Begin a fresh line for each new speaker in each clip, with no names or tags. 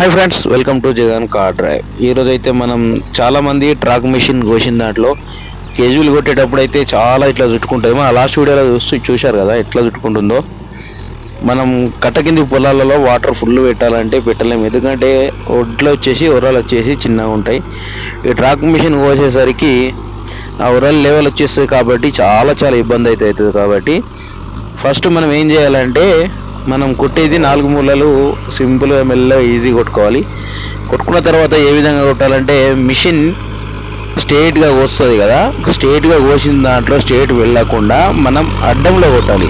Hi friends welcome to Jagan car drive ఈరోజు అయితే మనం చాలామంది ట్రాక్ మిషన్ కోసిన దాంట్లో కేజీలు కొట్టేటప్పుడు అయితే చాలా ఇట్లా చుట్టుకుంటుంది. మన లాస్ట్ వీడియోలో చూస్తూ చూశారు కదా ఎట్లా చుట్టుకుంటుందో. మనం కట్ట కింది పొలాలలో వాటర్ ఫుల్ పెట్టాలంటే పెట్టలేము. ఎందుకంటే ఒడ్లు వచ్చేసి ఉర్రలు వచ్చేసి చిన్నగా ఉంటాయి. ఈ ట్రాక్ మిషన్ కోసేసరికి ఆ ఉర్రల లెవెల్ వచ్చేస్తుంది కాబట్టి చాలా చాలా ఇబ్బంది అయితే అవుతుంది కాబట్టి ఫస్ట్ మనం ఏం చేయాలంటే మనం కొట్టేది నాలుగు మూలలు సింపుల్గా మెల్లగా ఈజీ కొట్టుకోవాలి. కొట్టుకున్న తర్వాత ఏ విధంగా కొట్టాలంటే మిషన్ స్ట్రేట్గా కోస్తుంది కదా. స్ట్రేట్గా కోసిన దాంట్లో స్ట్రేట్ వెళ్ళకుండా మనం అడ్డంలో కొట్టాలి.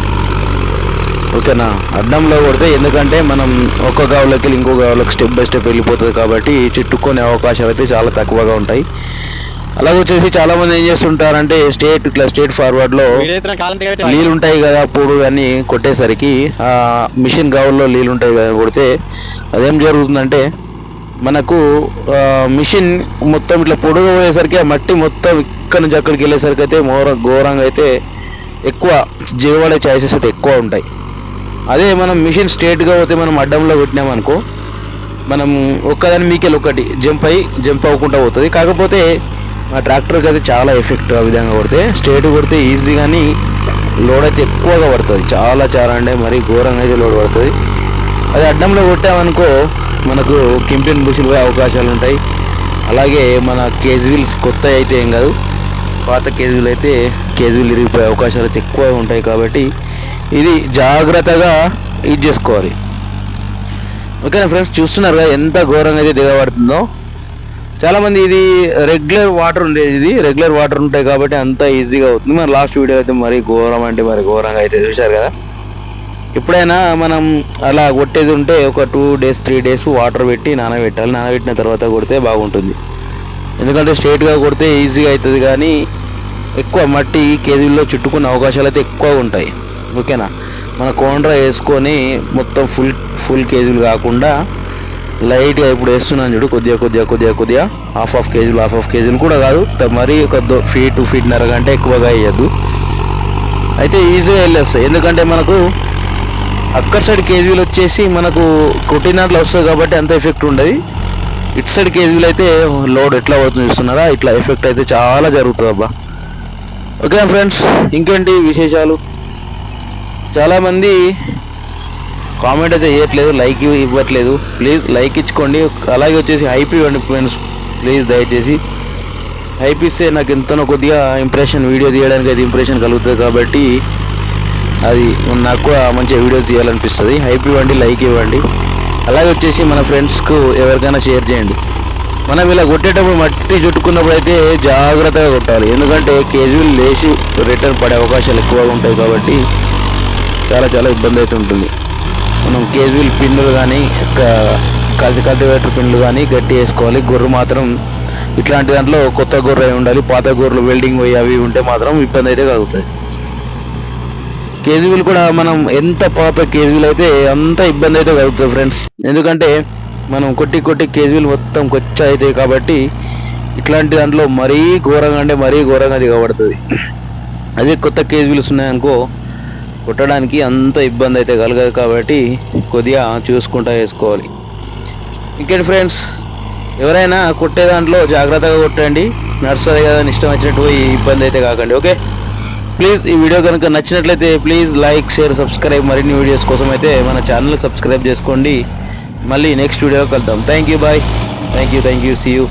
ఓకేనా? అడ్డంలో కొడితే ఎందుకంటే మనం ఒక గావులకి వెళ్ళి ఇంకో గావులకు స్టెప్ బై స్టెప్ వెళ్ళిపోతుంది కాబట్టి చుట్టుకునే అవకాశాలు అయితే చాలా తక్కువగా ఉంటాయి. అలాగే వచ్చేసి చాలా మంది ఏం చేస్తుంటారంటే స్టేట్ ఇట్లా స్టేట్
ఫార్వర్డ్లో
నీళ్ళు ఉంటాయి కదా పొడు అని కొట్టేసరికి ఆ మిషన్ గావుల్లో నీళ్ళు ఉంటాయి కదా కొడితే అదేం జరుగుతుందంటే మనకు మిషన్ మొత్తం ఇట్లా పొడుగు పోయేసరికి ఆ మట్టి మొత్తం ఇక్కడ నుంచి అక్కడికి వెళ్ళేసరికి అయితే మోర ఘోరంగా అయితే ఎక్కువ జీవడే ఛాయిసెస్ అయితే ఎక్కువ ఉంటాయి. అదే మనం మిషన్ స్ట్రేట్గా పోతే మనం అడ్డంలో కొట్టినామనుకో మనం ఒక్కదాని మీకెళ్ళి ఒకటి జంప్ అయ్యి జంప్ అవ్వకుండా పోతుంది. కాకపోతే ఆ ట్రాక్టర్కి అయితే చాలా ఎఫెక్ట్ ఆ విధంగా కొడితే స్ట్రేట్ కొడితే ఈజీ కానీ లోడ్ అయితే ఎక్కువగా పడుతుంది. చాలా చాలా అంటే మరీ ఘోరంగా అయితే లోడ్ పడుతుంది. అది అడ్డంలో కొట్టామనుకో మనకు కింపిన్ బుషులు పోయే అవకాశాలు ఉంటాయి. అలాగే మన కేజ్వీల్స్ కొత్త అయితే ఏం కాదు. పాత కేజీలు అయితే కేజీలు ఇరిగిపోయే అవకాశాలు అయితే ఎక్కువ ఉంటాయి కాబట్టి ఇది జాగ్రత్తగా ఇది చేసుకోవాలి. ఓకేనా ఫ్రెండ్స్? చూస్తున్నారు కదా ఎంత ఘోరంగా అయితే దిగబడుతుందో. చాలా మంది ఇది రెగ్యులర్ వాటర్ ఉండేది ఇది రెగ్యులర్ వాటర్ ఉంటాయి కాబట్టి అంత ఈజీగా అవుతుంది. మన లాస్ట్ వీడియో అయితే మరి ఘోరం అంటే మరి ఘోరంగా అయితే చూశారు కదా. ఎప్పుడైనా మనం అలా కొట్టేది ఉంటే ఒక two days three days water పెట్టి నానబెట్టాలి. నానబెట్టిన తర్వాత కొడితే బాగుంటుంది. ఎందుకంటే స్ట్రేట్గా కొడితే ఈజీగా అవుతుంది కానీ ఎక్కువ మట్టి కేజీల్లో చుట్టుకునే అవకాశాలు అయితే ఎక్కువ ఉంటాయి. ఓకేనా? మన కోండ్రా వేసుకొని మొత్తం ఫుల్ ఫుల్ కేజీలు కాకుండా లైట్గా ఇప్పుడు వేస్తున్నాను చూడు కొద్దిగా కొద్దిగా కొద్దిగా కొద్దిగా. హాఫ్ హాఫ్ కేజీలు హాఫ్ హాఫ్ కేజీలు కూడా కాదు. మరీ ఒక ఫీట్ టూ ఫీట్న్నర కంటే ఎక్కువగా వేయద్దు. అయితే ఈజీగా వెళ్ళేస్తాయి. ఎందుకంటే మనకు అక్కడ సైడ్ కేజీలు వచ్చేసి మనకు కొట్టినట్లు వస్తుంది కాబట్టి అంత ఎఫెక్ట్ ఉండదు. ఇటు సైడ్ కేజీలు అయితే లోడ్ ఎట్లా పడుతుంది చూస్తున్నారా? ఇట్లా ఎఫెక్ట్ అయితే చాలా జరుగుతుంది అబ్బా. Okay friends? ఇంకేంటి విశేషాలు? చాలామంది కామెంట్ అయితే చేయట్లేదు లైక్ ఇవ్వట్లేదు. ప్లీజ్ లైక్ ఇచ్చుకోండి. అలాగే వచ్చేసి హైప్ ఇవ్వండి ఫ్రెండ్స్. ప్లీజ్ దయచేసి. హైప్ ఇస్తే నాకు ఎంతనో కొద్దిగా ఇంప్రెషన్ వీడియో తీయడానికి అది ఇంప్రెషన్ కలుగుతుంది కాబట్టి అది నాకు కూడా మంచిగా వీడియోస్ తీయాలనిపిస్తుంది. హైప్ ఇవ్వండి లైక్ ఇవ్వండి. అలాగే వచ్చేసి మన ఫ్రెండ్స్కు ఎవరికైనా షేర్ చేయండి. మనం ఇలా కొట్టేటప్పుడు మట్టి చుట్టుకున్నప్పుడు అయితే జాగ్రత్తగా కొట్టాలి. ఎందుకంటే కేజీలు లేచి రిటర్న్ పడే అవకాశాలు ఎక్కువగా ఉంటాయి కాబట్టి చాలా చాలా ఇబ్బంది అయితే ఉంటుంది. మనం కేజీలు పిన్నులు కానీ కల్టి కల్టివేటర్ పిన్నులు కానీ గట్టి వేసుకోవాలి. గొర్రె మాత్రం ఇట్లాంటి దాంట్లో కొత్త గొర్రె ఉండాలి. పాత గొర్రెలు వెల్డింగ్ పోయి అవి ఉంటే మాత్రం ఇబ్బంది అయితే కలుగుతుంది. కేజీవీలు కూడా మనం ఎంత పాత కేజీలు అయితే అంత ఇబ్బంది అయితే కలుగుతుంది ఫ్రెండ్స్ ఎందుకంటే మనం కొట్టి కొట్టి కేజీలు మొత్తం కొచ్చ అవుతాయి కాబట్టి ఇట్లాంటి దాంట్లో మరీ ఘోరంగా అంటే మరీ ఘోరంగా దిగబడుతుంది. అదే కొత్త కేజీలు ఉన్నాయనుకో కొట్టడానికి అంత ఇబ్బంది అయితే కలగదు కాబట్టి కొద్దిగా చూసుకుంటా వేసుకోవాలి. ఇంకేంటి ఫ్రెండ్స్ ఎవరైనా కొట్టే దాంట్లో జాగ్రత్తగా కొట్టండి. నడుస్తుంది కదా ఇష్టం వచ్చినట్టు పోయి ఇబ్బంది అయితే కాకండి ఓకే? ప్లీజ్ ఈ వీడియో కనుక నచ్చినట్లయితే ప్లీజ్ లైక్ షేర్ సబ్స్క్రైబ్ మరిన్ని వీడియోస్ కోసం అయితే మన ఛానల్ సబ్స్క్రైబ్ చేసుకోండి. మళ్ళీ నెక్స్ట్ వీడియో కలుద్దాం. Thank you bye thank you thank you see you